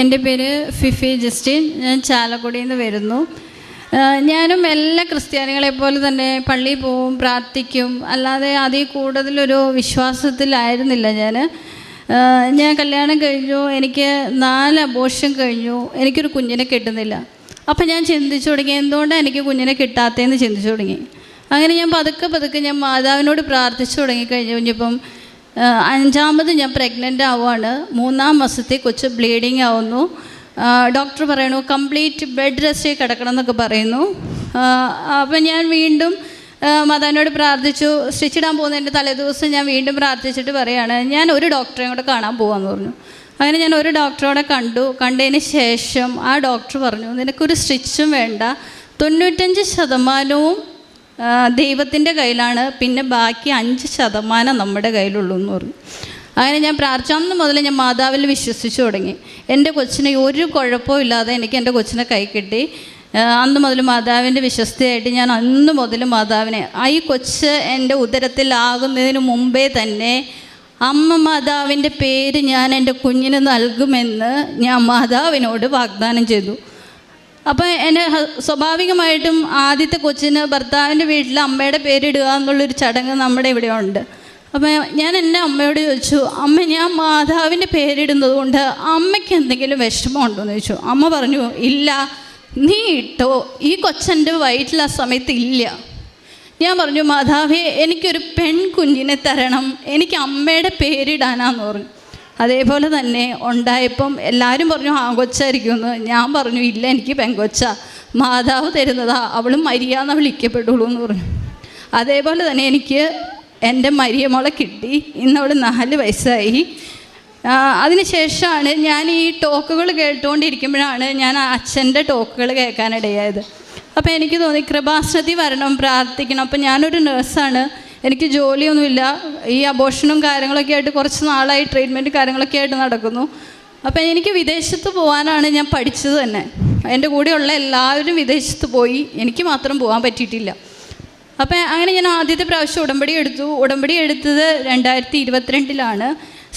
എന്റെ പേര് Fifi Justin. ഞാൻ ചാലക്കുടിയിൽ നിന്ന് വരുന്നു. ഞാനും എല്ലാ ക്രിസ്ത്യാനികളെ പോലെ തന്നെ പള്ളിയിൽ പോവും പ്രാർത്ഥിക്കും. അല്ലാതെ അതിൽ കൂടുതലൊരു വിശ്വാസത്തിലായിരുന്നില്ല ഞാൻ ഞാൻ കല്യാണം കഴിഞ്ഞു. എനിക്ക് നാല് അബോഷൻ കഴിഞ്ഞു. എനിക്കൊരു കുഞ്ഞിനെ കിട്ടുന്നില്ല. അപ്പം ഞാൻ ചിന്തിച്ചു തുടങ്ങി എന്തുകൊണ്ടാണ് എനിക്ക് കുഞ്ഞിനെ കിട്ടാത്തതെന്ന് ചിന്തിച്ചു തുടങ്ങി. അങ്ങനെ ഞാൻ പതുക്കെ പതുക്കെ ഞാൻ മാതാവിനോട് പ്രാർത്ഥിച്ചു തുടങ്ങി കഴിഞ്ഞു. കഴിഞ്ഞപ്പം അഞ്ചാമത് ഞാൻ പ്രഗ്നന്റ് ആവുകയാണ് മൂന്നാം മാസത്തെ കൊച്ച് ബ്ലീഡിങ് ആവുന്നു. ഡോക്ടർ പറയണു കംപ്ലീറ്റ് ബെഡ് റെസ്റ്റിൽ കിടക്കണം എന്നൊക്കെ പറയുന്നു. അപ്പം ഞാൻ വീണ്ടും മാതാവിനോട് പ്രാർത്ഥിച്ചു. സ്റ്റിച്ച് ഇടാൻ പോകുന്നതിന്റെ തലേദിവസം ഞാൻ വീണ്ടും പ്രാർത്ഥിച്ചിട്ട് പറയുകയാണ് ഞാൻ ഒരു ഡോക്ടറെയും കൂടെ കാണാൻ പോകാമെന്ന് പറഞ്ഞു. അങ്ങനെ ഞാൻ ഒരു ഡോക്ടറോടെ കണ്ടു. കണ്ടതിന് ശേഷം ആ ഡോക്ടർ പറഞ്ഞു നിനക്കൊരു സ്റ്റിച്ചും വേണ്ട. തൊണ്ണൂറ്റഞ്ച് ശതമാനവും ദൈവത്തിന്റെ കയ്യിലാണ്. പിന്നെ ബാക്കി അഞ്ച് ശതമാനം നമ്മുടെ കയ്യിലുള്ളൂ എന്ന് പറഞ്ഞു. അങ്ങനെ ഞാൻ പ്രാർത്ഥന മുതൽ ഞാൻ മാതാവിൽ വിശ്വസിച്ചു തുടങ്ങി. എന്റെ കൊച്ചിനെ ഒരു കുഴപ്പവും ഇല്ലാതെ എനിക്ക് എന്റെ കൊച്ചിനെ കൈ കിട്ടി. അന്ന് മുതൽ മാതാവിന്റെ വിശ്വസ്തയായിട്ട് ഞാൻ അന്ന് മുതൽ മാതാവിനെ ഈ കൊച്ച് എന്റെ ഉദരത്തിലാകുന്നതിന് മുമ്പേ തന്നെ അമ്മ മാതാവിന്റെ പേര് ഞാൻ എന്റെ കുഞ്ഞിന് നൽകുമെന്ന് ഞാൻ മാതാവിനോട് വാഗ്ദാനം ചെയ്തു. അപ്പോൾ എന്നെ സ്വാഭാവികമായിട്ടും ആദ്യത്തെ കൊച്ചിന് ഭർത്താവിന്റെ വീട്ടിൽ അമ്മയുടെ പേരിടുക എന്നുള്ളൊരു ചടങ്ങ് നമ്മുടെ ഇവിടെ ഉണ്ട് അപ്പോൾ ഞാൻ എന്റെ അമ്മയോട് ചോദിച്ചു അമ്മ ഞാൻ മാതാവിന്റെ പേരിടുന്നത് കൊണ്ട് അമ്മയ്ക്ക് എന്തെങ്കിലും വിഷമമുണ്ടോ? എന്ന് ചോദിച്ചു. അമ്മ പറഞ്ഞു ഇല്ല നീ ഇട്ടോ? ഈ കൊച്ചന്റെ വയറ്റിൽ ആ സമയത്ത് ഇല്ല. ഞാൻ പറഞ്ഞു മാതാവേ എനിക്കൊരു പെൺകുഞ്ഞിനെ തരണം. എനിക്ക് അമ്മയുടെ പേരിടാനാന്ന് പറഞ്ഞു. അതേപോലെ തന്നെ ഉണ്ടായപ്പം എല്ലാവരും പറഞ്ഞു ആങ്കൊച്ചായിരിക്കുമെന്ന് ഞാൻ പറഞ്ഞു ഇല്ല എനിക്ക് പെങ്കൊച്ച. മാതാവ് തരുന്നതാ. അവളും മരിയാന്ന് വിളിക്കപ്പെടുള്ളൂ എന്ന് പറഞ്ഞു. അതേപോലെ തന്നെ എനിക്ക് എന്റെ മരിയമോളെ കിട്ടി. ഇന്നവൾ നാല് വയസ്സായി. ആ, അതിനുശേഷമാണ് ഞാൻ ഈ ടോക്കുകൾ കേട്ടുകൊണ്ടിരിക്കുമ്പോഴാണ് ഞാൻ ആ അച്ഛന്റെ ടോക്കുകൾ കേൾക്കാനിടയായത്. അപ്പോൾ എനിക്ക് തോന്നി കൃപാശ്രതി വരണം പ്രാർത്ഥിക്കണം. അപ്പോൾ ഞാനൊരു നേഴ്സാണ് എനിക്ക് ജോലിയൊന്നുമില്ല. ഈ അബോഷനും കാര്യങ്ങളൊക്കെ ആയിട്ട് കുറച്ച് നാളായി ട്രീറ്റ്മെന്റ് കാര്യങ്ങളൊക്കെ ആയിട്ട് നടക്കുന്നു. അപ്പം എനിക്ക് വിദേശത്ത് പോകാനാണ് ഞാൻ പഠിച്ചത് തന്നെ. എന്റെ കൂടെയുള്ള എല്ലാവരും വിദേശത്ത് പോയി. എനിക്ക് മാത്രം പോകാൻ പറ്റിയിട്ടില്ല. അപ്പം അങ്ങനെ ഞാൻ ആദ്യത്തെ പ്രാവശ്യം ഉടമ്പടി എടുത്തു. ഉടമ്പടി എടുത്തത് രണ്ടായിരത്തി ഇരുപത്തിരണ്ടിലാണ്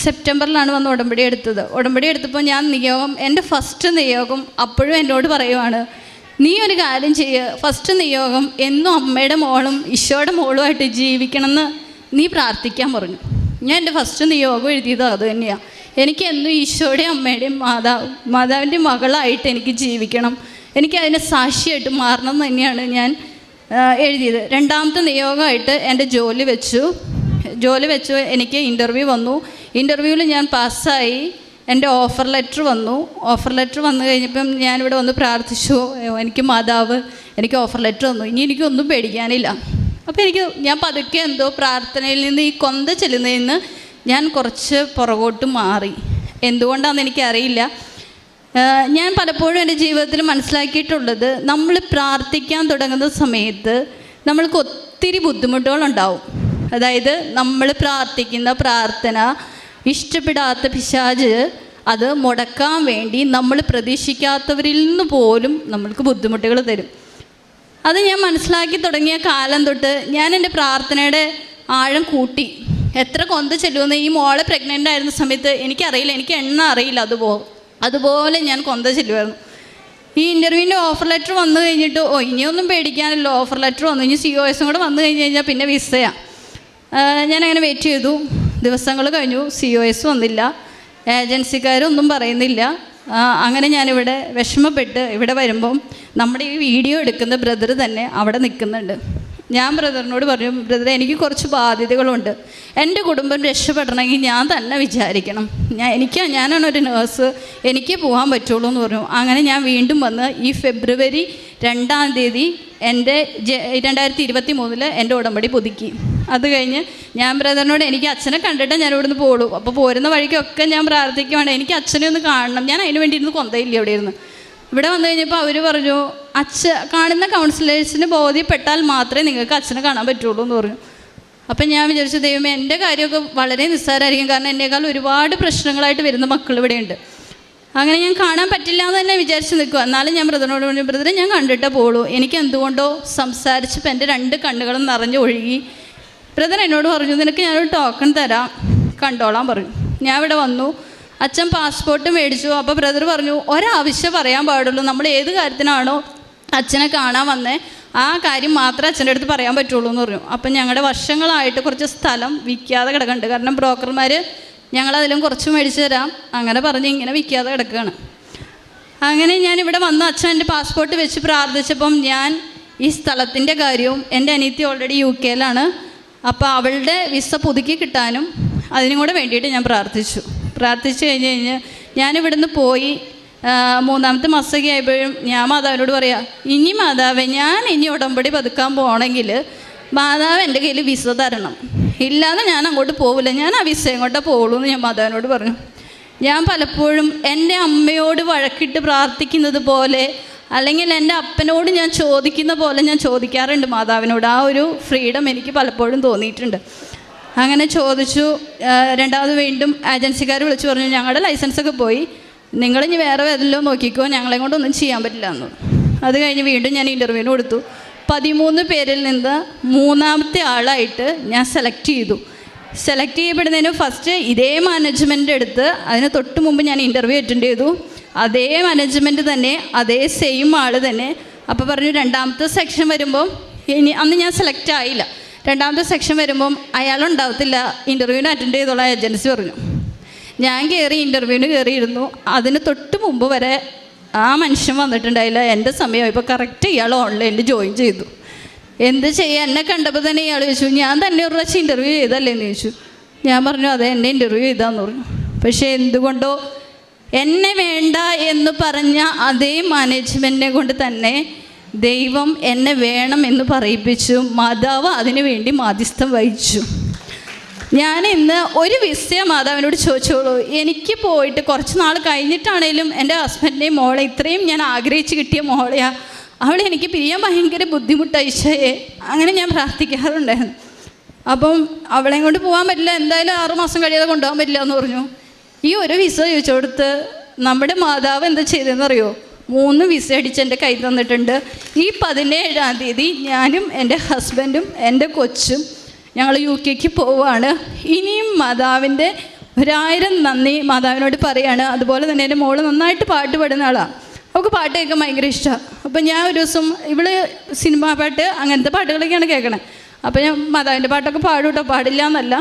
സെപ്റ്റംബറിലാണ് വന്ന് ഉടമ്പടി എടുത്തത്. ഉടമ്പടി എടുത്തപ്പോൾ ഞാൻ നിയോഗം എന്റെ ഫസ്റ്റ് നിയോഗം അപ്പോഴും എന്നോട് പറയുവാണ് നീ ഒരു കാര്യം ചെയ്യുക ഫസ്റ്റ് നിയോഗം എന്നും അമ്മയുടെ മോളും ഈശോയുടെ മോളുമായിട്ട് ജീവിക്കണമെന്ന് നീ പ്രാർത്ഥിക്കാൻ പറഞ്ഞു. ഞാൻ എന്റെ ഫസ്റ്റ് നിയോഗം എഴുതിയത് അത് തന്നെയാണ് എനിക്ക് എന്നും ഈശോയുടെയും അമ്മയുടെയും മാതാവ് മാതാവിന്റെ മകളായിട്ട് എനിക്ക് ജീവിക്കണം. എനിക്ക് അതിനെ സാക്ഷിയായിട്ട് മാറണം തന്നെയാണ് ഞാൻ എഴുതിയത്. രണ്ടാമത്തെ നിയോഗമായിട്ട് എന്റെ ജോലി വെച്ചു. ജോലി വെച്ചു. എനിക്ക് ഇന്റർവ്യൂ വന്നു. ഇന്റർവ്യൂവിൽ ഞാൻ പാസ്സായി എന്റെ ഓഫർ ലെറ്റർ വന്നു. ഓഫർ ലെറ്റർ വന്നു കഴിഞ്ഞപ്പം ഞാനിവിടെ വന്ന് പ്രാർത്ഥിച്ചു. എനിക്ക് മാതാവ് എനിക്ക് ഓഫർ ലെറ്റർ വന്നു ഇനി എനിക്കൊന്നും പേടിക്കാനില്ല. അപ്പോൾ എനിക്ക് ഞാൻ പതുക്കെ എന്തോ പ്രാർത്ഥനയിൽ നിന്ന് ഈ കൊന്ത ചെല്ലുന്നതിൽ നിന്ന് ഞാൻ കുറച്ച് പുറകോട്ട് മാറി. എന്തുകൊണ്ടാണെന്ന് എനിക്കറിയില്ല. ഞാൻ പലപ്പോഴും എന്റെ ജീവിതത്തിൽ മനസ്സിലാക്കിയിട്ടുള്ളത് നമ്മൾ പ്രാർത്ഥിക്കാൻ തുടങ്ങുന്ന സമയത്ത് നമ്മൾക്ക് ഒത്തിരി ബുദ്ധിമുട്ടുകളുണ്ടാവും. അതായത് നമ്മൾ പ്രാർത്ഥിക്കുന്ന പ്രാർത്ഥന ഇഷ്ടപ്പെടാത്ത പിശാജ് അത് മുടക്കാൻ വേണ്ടി നമ്മൾ പ്രതീക്ഷിക്കാത്തവരിൽ നിന്ന് പോലും നമ്മൾക്ക് ബുദ്ധിമുട്ടുകൾ തരും. അത് ഞാൻ മനസ്സിലാക്കി തുടങ്ങിയ കാലം തൊട്ട് ഞാൻ എന്റെ പ്രാർത്ഥനയുടെ ആഴം കൂട്ടി. എത്ര കൊന്ത ചെല്ലുമെന്ന് ഈ മോളെ പ്രഗ്നന്റ് ആയിരുന്ന സമയത്ത് എനിക്കറിയില്ല എനിക്ക് എണ്ണ അറിയില്ല അതുപോ അതുപോലെ ഞാൻ കൊന്ത ചെല്ലുമായിരുന്നു ഈ ഇന്റർവ്യൂവിന്റെ ഓഫർ ലെറ്റർ വന്നു കഴിഞ്ഞിട്ട് ഓ ഇനിയൊന്നും പേടിക്കാനില്ല ഓഫർ ലെറ്റർ വന്നു ഇനി സി ഒ എസും കൂടെ വന്നു കഴിഞ്ഞ് കഴിഞ്ഞാൽ പിന്നെ വിസയാണ് ഞാനങ്ങനെ വെയിറ്റ് ചെയ്തു. ദിവസങ്ങൾ കഴിഞ്ഞു. സി ഒ എസ് വന്നില്ല. ഏജൻസിക്കാരൊന്നും പറയുന്നില്ല. അങ്ങനെ ഞാനിവിടെ വിഷമപ്പെട്ട് ഇവിടെ വരുമ്പം നമ്മുടെ ഈ വീഡിയോ എടുക്കുന്ന ബ്രദർ തന്നെ അവിടെ നിൽക്കുന്നുണ്ട്. ഞാൻ ബ്രദറിനോട് പറഞ്ഞു ബ്രദർ എനിക്ക് കുറച്ച് ബാധ്യതകളുണ്ട്. എന്റെ കുടുംബം രക്ഷപ്പെടണമെങ്കിൽ ഞാൻ തന്നെ വിചാരിക്കണം. ഞാൻ എനിക്ക് ഞാനാണ് ഒരു നേഴ്സ് എനിക്ക് പോകാൻ പറ്റുള്ളൂ എന്ന് പറഞ്ഞു. അങ്ങനെ ഞാൻ വീണ്ടും വന്ന് ഈ ഫെബ്രുവരി രണ്ടാം തീയതി എന്റെ രണ്ടായിരത്തി ഇരുപത്തി മൂന്നിൽ എന്റെ ഉടമ്പടി പുതുക്കി. അത് കഴിഞ്ഞ് ഞാൻ ബ്രദറിനോട് എനിക്ക് അച്ഛനെ കണ്ടിട്ട് ഞാൻ ഇവിടുന്ന് പോളൂ അപ്പോൾ പോരുന്ന വഴിക്കൊക്കെ ഞാൻ പ്രാർത്ഥിക്കുവാണ്. എനിക്ക് അച്ഛനെ ഒന്ന് കാണണം. ഞാൻ അതിന് വേണ്ടി ഇരുന്ന് കൊന്തയില്ല അവിടെ ഇരുന്ന് ഇവിടെ വന്നു കഴിഞ്ഞപ്പോൾ അവർ പറഞ്ഞു അച്ഛ കാണുന്ന കൗൺസിലേഴ്സിന് ബോധ്യപ്പെട്ടാൽ മാത്രമേ നിങ്ങൾക്ക് അച്ഛനെ കാണാൻ പറ്റുള്ളൂ എന്ന് പറഞ്ഞു. അപ്പം ഞാൻ വിചാരിച്ചു ദൈവമേ എന്റെ കാര്യമൊക്കെ വളരെ നിസ്സാരമായിരിക്കും കാരണം എന്നേക്കാൾ ഒരുപാട് പ്രശ്നങ്ങളായിട്ട് വരുന്ന മക്കൾ ഇവിടെയുണ്ട് അങ്ങനെ ഞാൻ കാണാൻ പറ്റില്ല എന്ന് തന്നെ വിചാരിച്ച് നിൽക്കുക എന്നാലും ഞാൻ ബ്രദറിനോട് പറഞ്ഞു ബ്രദറെ ഞാൻ കണ്ടിട്ടേ പോളൂ എനിക്ക് എന്തുകൊണ്ടോ സംസാരിച്ചപ്പോൾ എന്റെ രണ്ട് കണ്ണുകളും നിറഞ്ഞു ഒഴുകി ബ്രദർ എന്നോട് പറഞ്ഞു നിനക്ക് ഞാനൊരു ടോക്കൺ തരാം. കണ്ടോളാൻ പറഞ്ഞു. ഞാൻ ഇവിടെ വന്നു. അച്ഛൻ പാസ്പോർട്ട് മേടിച്ചു. അപ്പോൾ ബ്രദർ പറഞ്ഞു ഒരാവശ്യം പറയാൻ പാടുള്ളൂ. നമ്മൾ ഏത് കാര്യത്തിനാണോ അച്ഛനെ കാണാൻ വന്നേ ആ കാര്യം മാത്രമേ അച്ഛന്റെ അടുത്ത് പറയാൻ പറ്റുള്ളൂ എന്ന് പറഞ്ഞു. അപ്പം ഞങ്ങളുടെ വർഷങ്ങളായിട്ട് കുറച്ച് സ്ഥലം വിൽക്കാതെ കിടക്കുന്നുണ്ട്. കാരണം ബ്രോക്കർമാർ ഞങ്ങളതിലും കുറച്ച് മേടിച്ച് തരാം. അങ്ങനെ പറഞ്ഞ് ഇങ്ങനെ വിൽക്കാതെ കിടക്കുകയാണ്. അങ്ങനെ ഞാൻ ഇവിടെ വന്ന് അച്ഛൻ എന്റെ പാസ്പോർട്ട് വെച്ച് പ്രാർത്ഥിച്ചപ്പം ഞാൻ ഈ സ്ഥലത്തിന്റെ കാര്യവും എന്റെ അനിയത്തി ഓൾറെഡി യു കെയിലാണ് അപ്പോൾ അവളുടെ വിസ പുതുക്കി കിട്ടാനും അതിനും കൂടെ വേണ്ടിയിട്ട് ഞാൻ പ്രാർത്ഥിച്ചു. പ്രാർത്ഥിച്ചു കഴിഞ്ഞ് കഴിഞ്ഞ് ഞാനിവിടുന്ന് പോയി മൂന്നാമത്തെ മാസമൊക്കെ ആയപ്പോഴും ഞാൻ മാതാവിനോട് പറയാ ഇനി മാതാവേ ഞാൻ ഇനി ഉടമ്പടി പതുക്കാൻ പോകണമെങ്കിൽ മാതാവ് എന്റെ കയ്യിൽ വിസ തരണം. ഇല്ലാതെ ഞാൻ അങ്ങോട്ട് പോവില്ല. ഞാൻ ആ വിസ എങ്ങോട്ടാ പോകുള്ളൂ എന്ന് ഞാൻ മാതാവിനോട് പറഞ്ഞു. ഞാൻ പലപ്പോഴും എന്റെ അമ്മയോട് വഴക്കിട്ട് പ്രാർത്ഥിക്കുന്നത് പോലെ അല്ലെങ്കിൽ എന്റെ അപ്പനോട് ഞാൻ ചോദിക്കുന്ന പോലെ ഞാൻ ചോദിക്കാറുണ്ട് മാതാവിനോട്. ആ ഒരു ഫ്രീഡം എനിക്ക് പലപ്പോഴും തോന്നിയിട്ടുണ്ട്. അങ്ങനെ ചോദിച്ചു രണ്ടാമത് വീണ്ടും ഏജൻസിക്കാർ വിളിച്ചു പറഞ്ഞു ഞങ്ങളുടെ ലൈസൻസൊക്കെ പോയി. നിങ്ങളിനി വേറെ ഏതെല്ലാം നോക്കിക്കോ ഞങ്ങളെ കൊണ്ടൊന്നും ചെയ്യാൻ പറ്റില്ല എന്ന്. അത് കഴിഞ്ഞ് വീണ്ടും ഞാൻ ഇന്റർവ്യൂവിന് കൊടുത്തു. പതിമൂന്ന് പേരിൽ നിന്ന് മൂന്നാമത്തെ ആളായിട്ട് ഞാൻ സെലക്ട് ചെയ്തു. സെലക്ട് ചെയ്യപ്പെടുന്നതിന് ഫസ്റ്റ് ഇതേ മാനേജ്മെന്റ് എടുത്ത് അതിന് തൊട്ട് മുമ്പ് ഞാൻ ഇന്റർവ്യൂ അറ്റൻഡ് ചെയ്തു. അതേ മാനേജ്മെന്റ് തന്നെ അതേ സെയിം ആൾ തന്നെ. അപ്പോൾ പറഞ്ഞു രണ്ടാമത്തെ സെക്ഷൻ വരുമ്പോൾ ഇനി അന്ന് ഞാൻ സെലക്ട് ആയില്ല. രണ്ടാമത്തെ സെക്ഷൻ വരുമ്പം അയാളുണ്ടാവത്തില്ല ഇന്റർവ്യൂവിന് അറ്റൻഡ് ചെയ്തോളാം ഏജൻസി പറഞ്ഞു. ഞാൻ കയറി ഇന്റർവ്യൂവിന് കയറിയിരുന്നു അതിന് തൊട്ട് മുമ്പ് വരെ ആ മനുഷ്യൻ വന്നിട്ടുണ്ടായില്ല. എന്റെ സമയം ഇപ്പോൾ കറക്റ്റ് ഇയാൾ ഓൺലൈനിൽ ജോയിൻ ചെയ്തു. എന്ത് ചെയ്യുക എന്നെ കണ്ടപ്പോൾ തന്നെ ഇയാൾ ചോദിച്ചു ഞാൻ തന്നെ ഒരു പ്രാവശ്യം ഇന്റർവ്യൂ ചെയ്തല്ലേ? എന്ന് ചോദിച്ചു. ഞാൻ പറഞ്ഞു അതെ എന്നെ ഇന്റർവ്യൂ ചെയ്താന്ന് പറഞ്ഞു. പക്ഷേ എന്തുകൊണ്ടോ എന്നെ വേണ്ട എന്ന് പറഞ്ഞ അതേ മാനേജ്മെന്റിനെ കൊണ്ട് തന്നെ ദൈവം എന്നെ വേണം എന്ന് പറയിപ്പിച്ചു. മാതാവ് അതിനു വേണ്ടി മാധ്യസ്ഥം വഹിച്ചു. ഞാൻ ഇന്ന് ഒരു വിസയ മാതാവിനോട് ചോദിച്ചോളൂ. എനിക്ക് പോയിട്ട് കുറച്ച് നാൾ കഴിഞ്ഞിട്ടാണേലും എന്റെ ഹസ്ബൻഡിന്റെയും മോളെ ഇത്രയും ഞാൻ ആഗ്രഹിച്ച് കിട്ടിയ മോളെയാണ് അവളെ എനിക്ക് പിരിയാൻ ഭയങ്കര ബുദ്ധിമുട്ടയച്ചേ അങ്ങനെ ഞാൻ പ്രാർത്ഥിക്കാറുണ്ടായിരുന്നു. അപ്പം അവളെ കൊണ്ട് പോകാൻ പറ്റില്ല. എന്തായാലും ആറുമാസം കഴിയാതെ കൊണ്ടുപോകാൻ പറ്റില്ല എന്ന് പറഞ്ഞു. ഈ ഒരു വിസ ചോദിച്ചു കൊടുത്ത് നമ്മുടെ മാതാവ് എന്താ ചെയ്തതെന്ന് അറിയോ മൂന്ന് വിസ അടിച്ച് എന്റെ കൈ തന്നിട്ടുണ്ട്. ഈ പതിനേഴാം തീയതി ഞാനും എന്റെ ഹസ്ബൻഡും എന്റെ കൊച്ചും ഞങ്ങൾ യു കെക്ക് പോവുകയാണ് ഇനിയും മാതാവിന്റെ ഒരായിരം നന്ദി മാതാവിനോട് പറയാണ്. അതുപോലെ തന്നെ എന്റെ മോൾ നന്നായിട്ട് പാട്ട് പാടുന്ന ആളാണ് അവൾക്ക് പാട്ട് കേൾക്കാൻ ഭയങ്കര ഇഷ്ടമാണ് അപ്പം ഞാൻ ഒരു ദിവസം ഇവൾ സിനിമാ പാട്ട് അങ്ങനത്തെ പാട്ടുകളൊക്കെയാണ് കേൾക്കണേ. അപ്പോൾ ഞാൻ മാതാവിന്റെ പാട്ടൊക്കെ പാടും കേട്ടോ പാടില്ല എന്നല്ല.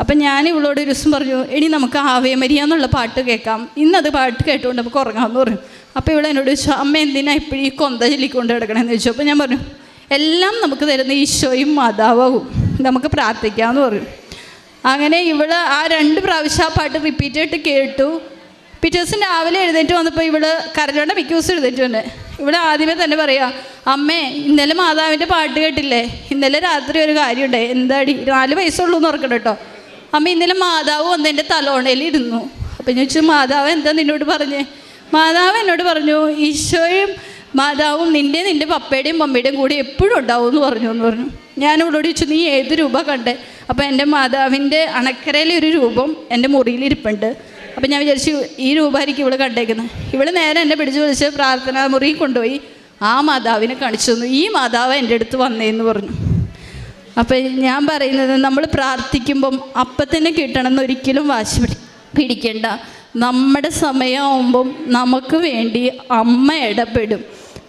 അപ്പം ഞാൻ ഇവളോട് ഒരു ദിവസം പറഞ്ഞു ഇനി നമുക്ക് ആവേമരിയ എന്നുള്ള പാട്ട് കേൾക്കാം. ഇന്നത് പാട്ട് കേട്ടുകൊണ്ട് നമുക്ക് ഉറങ്ങാമെന്ന് പറഞ്ഞു. അപ്പോൾ ഇവിടെ എന്നോട് ചോദിച്ചു അമ്മ എന്തിനാ ഇപ്പോഴും ഈ കൊന്ത ചൊല്ലിക്കൊണ്ട് കിടക്കണമെന്ന് ചോദിച്ചു. അപ്പോൾ ഞാൻ പറഞ്ഞു എല്ലാം നമുക്ക് തരുന്ന ഈശോയും മാതാവും. നമുക്ക് പ്രാർത്ഥിക്കാമെന്ന് പറഞ്ഞു. അങ്ങനെ ഇവൾ ആ രണ്ട് പ്രാവശ്യം ആ പാട്ട് റിപ്പീറ്റ് ആയിട്ട് കേട്ടു. പിറ്റേ ദിവസം രാവിലെ എഴുന്നേറ്റ് വന്നപ്പോൾ ഇവൾ കരഞ്ഞോണ്ട മിക്ക ദിവസം എഴുന്നേറ്റ് വന്നെ ഇവിടെ ആദ്യമേ തന്നെ പറയാ അമ്മേ ഇന്നലെ മാതാവിന്റെ പാട്ട് കേട്ടില്ലേ? ഇന്നലെ രാത്രി ഒരു കാര്യമുണ്ടേ എന്താടി നാല് വയസ്സുള്ളൂ എന്ന് ഓർക്കണം കേട്ടോ അമ്മ ഇന്നലെ മാതാവ് വന്ന് എന്റെ തലോണയിൽ ഇരുന്നു. അപ്പം ഞാൻ ചോദിച്ചു മാതാവ് എന്താ നിന്നോട് പറഞ്ഞേ? മാതാവ് എന്നോട് പറഞ്ഞു ഈശോയും മാതാവും നിന്റെ നിന്റെ പപ്പയുടെയും മമ്മിയുടെയും കൂടി എപ്പോഴും ഉണ്ടാവും എന്ന് പറഞ്ഞു എന്ന് പറഞ്ഞു. ഞാൻ ഇവളോട് ചോദിച്ചു നീ ഏത് രൂപ കണ്ടേ? അപ്പോൾ എന്റെ മാതാവിന്റെ അണക്കരയിലെ ഒരു രൂപം എന്റെ മുറിയിലിരിപ്പുണ്ട് അപ്പം ഞാൻ വിചാരിച്ചു ഈ രൂപമായിരിക്കും ഇവൾ കണ്ടേക്കുന്നത്. ഇവൾ നേരെ എന്നെ പിടിച്ചു വിളിച്ച് പ്രാർത്ഥനാ മുറിയിൽ കൊണ്ടുപോയി ആ മാതാവിനെ കാണിച്ചു തന്നു. ഈ മാതാവ് എന്റെ അടുത്ത് വന്നേ എന്ന് പറഞ്ഞു. അപ്പം ഞാൻ പറയുന്നത് നമ്മൾ പ്രാർത്ഥിക്കുമ്പം അപ്പത്തന്നെ കിട്ടണമെന്ന് ഒരിക്കലും വാശി പിടി പിടിക്കണ്ട. നമ്മുടെ സമയമാകുമ്പം നമുക്ക് വേണ്ടി അമ്മ ഇടപെടും.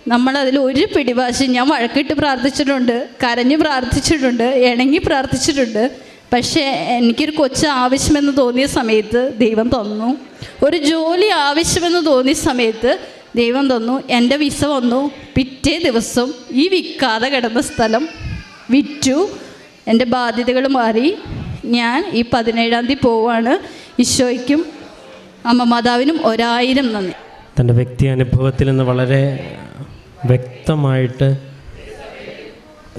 നമ്മളതിൽ ഒരു പിടിവാശി ഞാൻ വഴക്കിട്ട് പ്രാർത്ഥിച്ചിട്ടുണ്ട് കരഞ്ഞ് പ്രാർത്ഥിച്ചിട്ടുണ്ട് ഇണങ്ങി പ്രാർത്ഥിച്ചിട്ടുണ്ട്. പക്ഷേ എനിക്കൊരു കൊച്ച് ആവശ്യമെന്ന് തോന്നിയ സമയത്ത് ദൈവം തന്നു. ഒരു ജോലി ആവശ്യമെന്ന് തോന്നിയ സമയത്ത് ദൈവം തന്നു. എന്റെ വിസ വന്നു. പിറ്റേ ദിവസം ഈ വിൽക്കാതെ കിടന്ന സ്ഥലം വിറ്റു. എന്റെ ബാധ്യതകൾ മാറി. ഞാൻ ഈ പതിനേഴാം തീയതി പോവാണ്. ഈശോയ്ക്കും അമ്മ മാതാവിനും ഒരായിരം നന്ദി. തന്റെ വ്യക്തി അനുഭവത്തിൽ നിന്ന് വളരെ വ്യക്തമായിട്ട്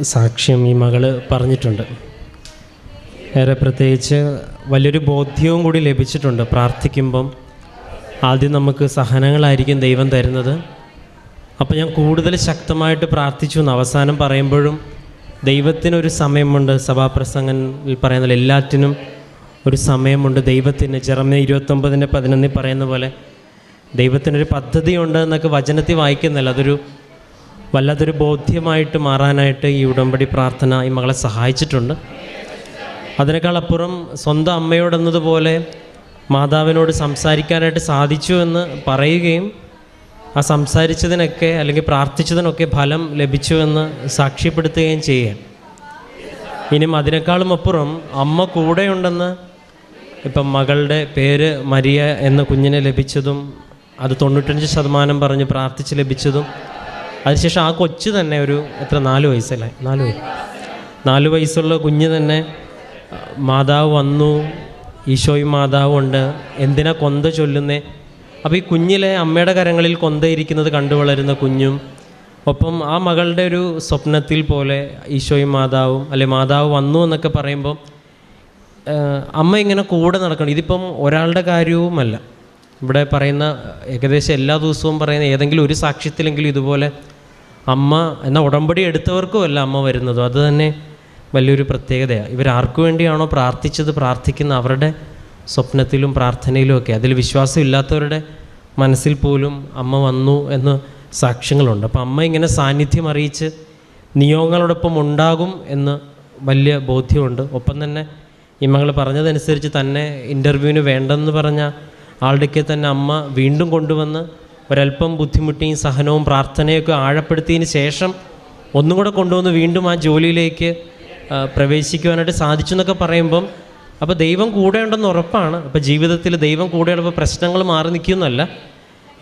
സാക്ഷ്യം ഈ മകൾ പറഞ്ഞിട്ടുണ്ട്. ഏറെ പ്രത്യേകിച്ച് വലിയൊരു ബോധ്യവും കൂടി ലഭിച്ചിട്ടുണ്ട് പ്രാർത്ഥിക്കുമ്പം. ആദ്യം നമുക്ക് സഹനങ്ങളായിരിക്കും ദൈവം തരുന്നത്. അപ്പോൾ ഞാൻ കൂടുതൽ ശക്തമായിട്ട് പ്രാർത്ഥിച്ചു എന്ന് അവസാനം പറയുമ്പോഴും ദൈവത്തിനൊരു സമയമുണ്ട്. സഭാപ്രസംഗനിൽ പറയുന്ന എല്ലാറ്റിനും ഒരു സമയമുണ്ട്. ദൈവത്തിന് ജർമ്മനി ഇരുപത്തൊമ്പതിന്റെ പതിനൊന്നിൽ പറയുന്ന പോലെ ദൈവത്തിനൊരു പദ്ധതിയുണ്ട് എന്നൊക്കെ വചനത്തിൽ വായിക്കുന്നില്ല അതൊരു വല്ലാത്തൊരു ബോധ്യമായിട്ട് മാറാനായിട്ട് ഈ ഉടമ്പടി പ്രാർത്ഥന ഈ മകളെ സഹായിച്ചിട്ടുണ്ട്. അതിനേക്കാൾ അപ്പുറം സ്വന്തം അമ്മയോടെന്നതുപോലെ മാതാവിനോട് സംസാരിക്കാനായിട്ട് സാധിച്ചു എന്ന് പറയുകയും ആ സംസാരിച്ചതിനൊക്കെ അല്ലെങ്കിൽ പ്രാർത്ഥിച്ചതിനൊക്കെ ഫലം ലഭിച്ചുവെന്ന് സാക്ഷ്യപ്പെടുത്തുകയും ചെയ്യാം ഇനിയും അതിനേക്കാളും അപ്പുറം അമ്മ കൂടെയുണ്ടെന്ന് ഇപ്പം മകളുടെ പേര് മരിയ എന്ന കുഞ്ഞിനെ ലഭിച്ചതും അത് തൊണ്ണൂറ്റഞ്ച് ശതമാനം പറഞ്ഞ് പ്രാർത്ഥിച്ച് ലഭിച്ചതും അതിനുശേഷം ആ കൊച്ചു തന്നെ ഒരു എത്ര നാല് വയസ്സല്ലേ? നാല് വയസ്സ്. നാല് വയസ്സുള്ള കുഞ്ഞ് തന്നെ മാതാവ് വന്നു ഈശോയും മാതാവും ഉണ്ട് എന്തിനാ കൊന്ത ചൊല്ലുന്നേ? അപ്പോൾ ഈ കുഞ്ഞിലെ അമ്മയുടെ കരങ്ങളിൽ കൊന്തയിരിക്കുന്നത് കണ്ടു വളരുന്ന കുഞ്ഞും ഒപ്പം ആ മകളുടെ ഒരു സ്വപ്നത്തിൽ പോലെ ഈശോയും മാതാവും അല്ലെ മാതാവ് വന്നു എന്നൊക്കെ പറയുമ്പോൾ അമ്മ ഇങ്ങനെ കൂടെ നടക്കണം. ഇതിപ്പം ഒരാളുടെ കാര്യവുമല്ല. ഇവിടെ പറയുന്ന ഏകദേശം എല്ലാ ദിവസവും പറയുന്ന ഏതെങ്കിലും ഒരു സാക്ഷ്യത്തിലെങ്കിലും ഇതുപോലെ അമ്മ എന്ന ഉടമ്പടി എടുത്തവർക്കും അല്ല അമ്മ വരുന്നതും. അത് തന്നെ വലിയൊരു പ്രത്യേകതയാണ് ഇവരാർക്കു വേണ്ടിയാണോ പ്രാർത്ഥിച്ചത് പ്രാർത്ഥിക്കുന്ന അവരുടെ സ്വപ്നത്തിലും പ്രാർത്ഥനയിലും ഒക്കെ. അതിൽ വിശ്വാസം ഇല്ലാത്തവരുടെ മനസ്സിൽ പോലും അമ്മ വന്നു എന്ന് സാക്ഷ്യങ്ങളുണ്ട്. അപ്പം അമ്മ ഇങ്ങനെ സാന്നിധ്യം അറിയിച്ച് നിയോഗങ്ങളോടൊപ്പം ഉണ്ടാകും എന്ന് വലിയ ബോധ്യമുണ്ട്. ഒപ്പം തന്നെ ഈ മകൾ പറഞ്ഞതനുസരിച്ച് തന്നെ ഇന്റർവ്യൂവിന് വേണ്ടെന്ന് പറഞ്ഞ ആളുടെയൊക്കെ തന്നെ അമ്മ വീണ്ടും കൊണ്ടുവന്ന് ഒരല്പം ബുദ്ധിമുട്ടിയും സഹനവും പ്രാർത്ഥനയൊക്കെ ആഴപ്പെടുത്തിയതിന് ശേഷം ഒന്നും കൂടെ കൊണ്ടുവന്ന് വീണ്ടും ആ ജോലിയിലേക്ക് പ്രവേശിക്കുവാനായിട്ട് സാധിച്ചു എന്നൊക്കെ പറയുമ്പം അപ്പോൾ ദൈവം കൂടെ ഉണ്ടെന്ന് ഉറപ്പാണ്. അപ്പോൾ ജീവിതത്തിൽ ദൈവം കൂടെയുള്ളപ്പോൾ പ്രശ്നങ്ങൾ മാറി നിൽക്കുന്നല്ല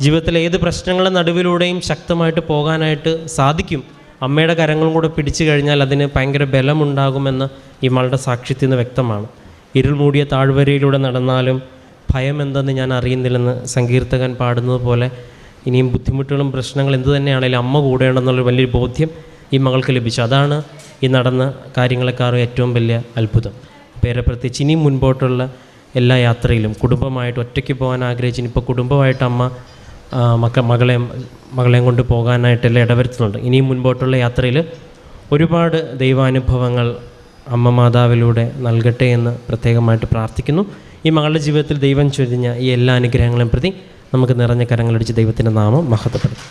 ജീവിതത്തിലെ ഏത് പ്രശ്നങ്ങളുടെ നടുവിലൂടെയും ശക്തമായിട്ട് പോകാനായിട്ട് സാധിക്കും. അമ്മയുടെ കരങ്ങളും കൂടെ പിടിച്ചു കഴിഞ്ഞാൽ അതിന് ഭയങ്കര ബലമുണ്ടാകുമെന്ന് ഈ മകളുടെ സാക്ഷ്യത്തിൽ നിന്ന് വ്യക്തമാണ്. ഇരുൾ മൂടിയ താഴ്വരയിലൂടെ നടന്നാലും ഭയം എന്തെന്ന് ഞാൻ അറിയുന്നില്ലെന്ന് സങ്കീർത്തകൻ പാടുന്നത് പോലെ ഇനിയും ബുദ്ധിമുട്ടുകളും പ്രശ്നങ്ങളും എന്ത് തന്നെയാണെങ്കിലും അമ്മ ഉണ്ടെന്നുള്ള വലിയൊരു ബോധ്യം ഈ മകൾക്ക് ലഭിച്ചു. അതാണ് ഈ നടന്ന കാര്യങ്ങളെക്കാളും ഏറ്റവും വലിയ അത്ഭുതം. പേരെ പ്രത്യേകിച്ച് ഇനിയും മുൻപോട്ടുള്ള എല്ലാ യാത്രയിലും കുടുംബമായിട്ട് ഒറ്റയ്ക്ക് പോകാൻ ആഗ്രഹിച്ചു ഇപ്പോൾ കുടുംബമായിട്ട് അമ്മ മക്ക മകളെ മകളെയും കൊണ്ട് പോകാനായിട്ടെല്ലാം ഇടവരുത്തുന്നുണ്ട്. ഇനിയും മുൻപോട്ടുള്ള യാത്രയിൽ ഒരുപാട് ദൈവാനുഭവങ്ങൾ അമ്മ മാതാവിലൂടെ നൽകട്ടെ എന്ന് പ്രത്യേകമായിട്ട് പ്രാർത്ഥിക്കുന്നു. ഈ മകളുടെ ജീവിതത്തിൽ ദൈവം ചൊരിഞ്ഞ ഈ എല്ലാ അനുഗ്രഹങ്ങളെയും പ്രതി നമുക്ക് നിറഞ്ഞ കരങ്ങളടിച്ച് ദൈവത്തിന്റെ നാമം മഹത്വപ്പെടുത്തും.